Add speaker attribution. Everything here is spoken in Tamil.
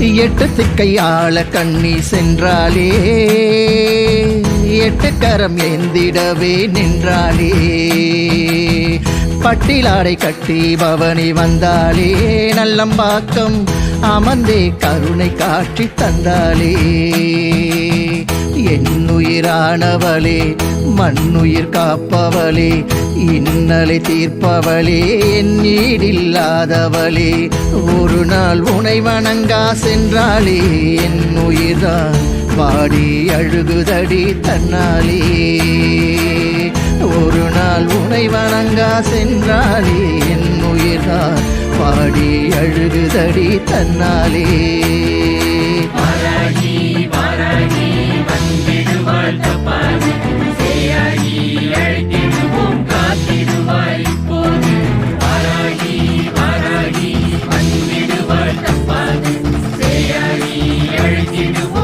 Speaker 1: எட்டு திக்கையாள கண்ணி சென்றாலே எட்டு கரம் எந்திடவே நின்றாலே. பட்டிலாடை கட்டி பவனி வந்தாலே நல்லம்பாக்கம் அமர்ந்தே கருணை காட்சி தந்தாலே. என்னுயிரானவளே மண்ணுயிர் காப்பவளே இன்னலை தீர்ப்பவளே என் ஈடில்லாதவளே. ஒரு நாள் உனை வணங்கா சென்றாளே என் உயிர்தான் பாடி அழுகுதடி தன்னாலே ஒரு நாள் உனை வணங்கா சென்றாளே என் உயிர்தான் பாடி அழுகுதடி தன்னாலே
Speaker 2: everything you want.